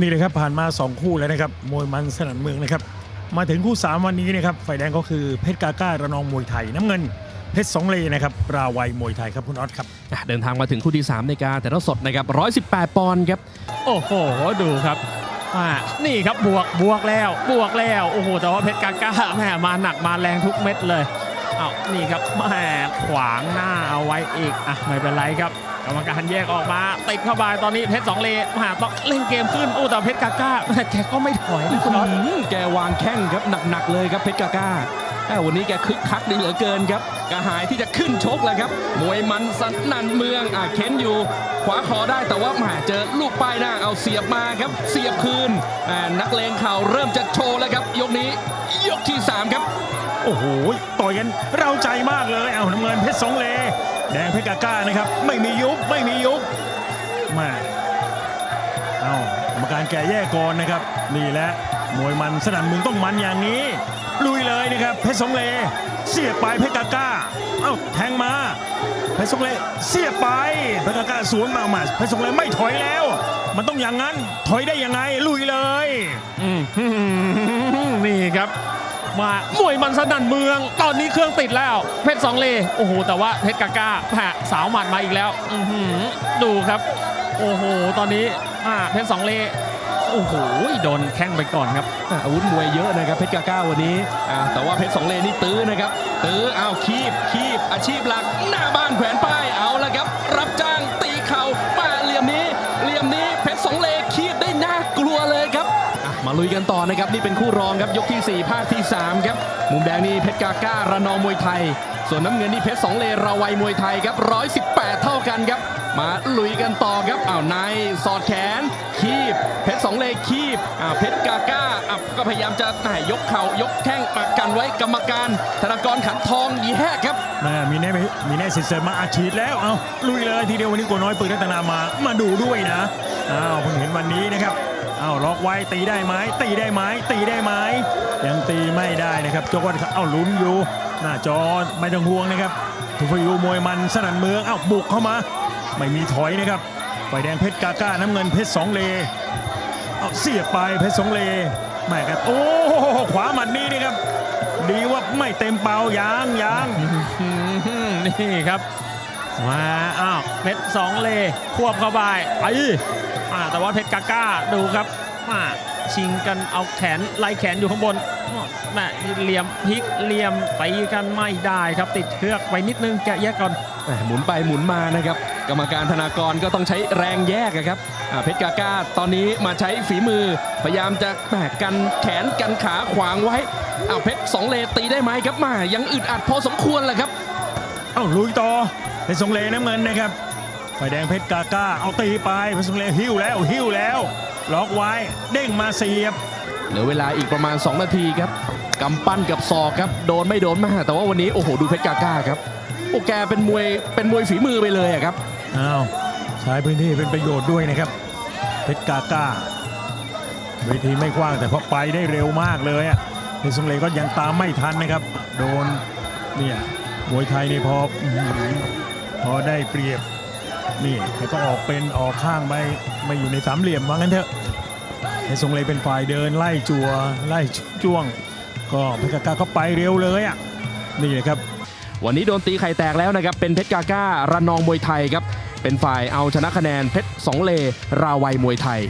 นี่เลยครับผ่านมา 2 คู่แล้วนะครับมวยมันสนั่นเมืองนะครับมาถึงคู่ 3 วันนี้นะครับฝ่ายแดงก็คือเพชรกาก้าระนองมวยไทยน้ำเงินเพชรสองเลนะครับราวัยมวยไทยครับคุณออสครับอะเดินทางมาถึงคู่ที่3ในการแต่ละสดนะครับ118 ปอนด์ครับโอ้โหดูครับว่านี่ครับบวกบวกแล้วบวกแล้วโอ้โหแต่ว่าเพชรกาก้าแหมมาหนักมาแรงทุกเม็ดเลยเอานี่ครับแหมขวางหน้าเอาไว้อีกอะไม่เป็นไรครับ กรรมการแยกออกมาติดเข้าไปตอนนี้เพชรสองเลมหาต้องเล่นเกมขึ้นโอ้แต่เพชรกาก้าแหมแกก็ไม่ถอยนะคุณน็อตแกวางแข้งครับหนักๆเลยครับเพชรกาก้าแม่วันนี้แกคึกคักดีเหลือเกินครับกระหายที่จะขึ้นชกเลยครับมวยมันสนั่นเมืองอะเค้นอยู่ ขวาคอได้แต่ว่าแหมเจอลูกป้ายหน้าเอาเสียบมาครับ เสียบคืนนักเลงเข่าเริ่มจะโชว์แล้วครับ ยกนี้ยกที่สามครับ โอ้โหต่อยกันเร้าใจมากเลยเอาน้ำเงินเพชรสองเล แดงเพชรกาก้านะครับ ไม่มียุบไม่มียุบมาเอากรรมการแก่แยกก่อนนะครับนี่แหละมวยมันสนั่นมืองต้องมันอย่างนี้ ลุยเลยนะครับเพชรสองเล เสียบไปเพชรกาก้าเอ้าแทงมาเพชรสองเลเสียบไปเพชรกาก้าสวนมามาเพชรสองเลไม่ถอยแล้ว มันต้องอย่างนั้นถอยได้ยังไงลุยเลยอืมนี่ครับ มามวยมันสนั่นเมือง ตอนนี้เครื่องติดแล้ว เพชรสองเลโอ้โหแต่ว่าเพชรกาก้าแผะสาวหมัดมาอีกแล้วดูครับ โอ้โห ตอนนี้เพชรสองเลโอ้โหโดนแข้งไปก่อนครับอาวุธมวยเยอะนะครับเพชรกาก้าวันนี้แต่ว่าเพชรสองเลนนี่ตื้อนะครับตื้อเอาคีบคีบอาชีพหลักหน้าบ้านแขวนป้า มาลุยกันต่อนะครับนี่เป็นคู่รองครับยกที่ 4 ภาคที่ 3 ครับ มุมแดงนี่เพชรกาก้าระนองมวยไทย ส่วนน้ำเงินนี่เพชรสองเลราวัยมวยไทยครับ118 เท่ากันครับ มาลุยกันต่อครับอ้าวในสอดแขน คีบ เพชรสองเลคีบอ่าวเพชรกาก้าอะก็พยายามจะแหม่ยกเข่ายกแข้งมากันไว้กรรมการธนากรขันทองแยกครับแม่มีแน่มีแน่สิทธิ์เสริมมาอาชีดแล้วเอาลุยเลยทีเดียววันนี้โกน้อยปืนรัตนามามาดูด้วยนะอ้าวเพิ่งเห็นวันนี้นะครับ อ้าล็อกไว้ตีได้ไหมตีได้ไหมตีได้ไหมยังตีไม่ได้นะครับโจกวันเอาลุ้นอยู่หน้าจอไม่ต้องห่วงนะครับทุกฟิวมวยมันสนั่นเมืองเอ้าบุกเข้ามา ไม่มีถอยนะครับไฟแดงเพชรกาก้าน้ำเงินเพชรสองเลเอาเสียบไปเพชรสองเลแม่ครับโอ้ขวาหมัดนี้นี่ครับ ดีว่าไม่เต็มเป่ายางยางนี่ครับ มาอ้าวเพชรสองเลควบเข้าไปไปอ่าแต่ว่าเพชรกาก้าดูครับมาชิงกันเอาแขนไล่แขนอยู่ข้างบนแม่เหลี่ยมพลิกเหลี่ยมตีกันไม่ได้ครับติดเครือกไปนิดนึงแกะแยกก่อนหมุนไปหมุนมานะครับ กรรมการธนากรก็ต้องใช้แรงแยกครับเพชรกาก้าตอนนี้มาใช้ฝีมือ พยายามจะแหม่กันแขนกันขาขวางไว้อ้าเพชรสองเลตีได้ไหมครับมายังอึดอัดพอสมควรแหละครับ เอ้าลุยต่อเพชรสงเลน้ำเงินนะครับไฟแดงเพชรกาก้าเอาตีไปเพชรสงเลหิ้วแล้วหิ้วแล้วล็อกไว้เด้งมาเสียบเหลือเวลาอีกประมาณ 2 นาทีครับกำปั้นกับศอกครับโดนไม่โดนมาแต่ว่าวันนี้โอ้โหดูเพชรกาก้าครับโอ้แกเป็นมวยเป็นมวยฝีมือไปเลยอะครับอ้าวใช้พื้นที่เป็นประโยชน์ด้วยนะครับเพชรกาก้าเวทีไม่กว้างแต่พอไปได้เร็วมากเลยอะเพชรสงเลก็ยังตามไม่ทันนะครับ โดนเนี่ย มวยไทยนี่พอพอได้เปรียบนี่แต่ก็ออกเป็นออกข้างไปไม่อยู่ในสามเหลี่ยมว่างั้นเถอะเพชรสงเลเป็นฝ่ายเดินไล่จัวไล่จ้วง ก็เพชรกาก้าก็ไปเร็วเลยอะนี่แหละครับ วันนี้โดนตีไข่แตกแล้วนะครับ เป็นเพชรกาก้าระนองมวยไทยครับ เป็นฝ่ายเอาชนะคะแนนเพชรสองเลราวัยมวยไทย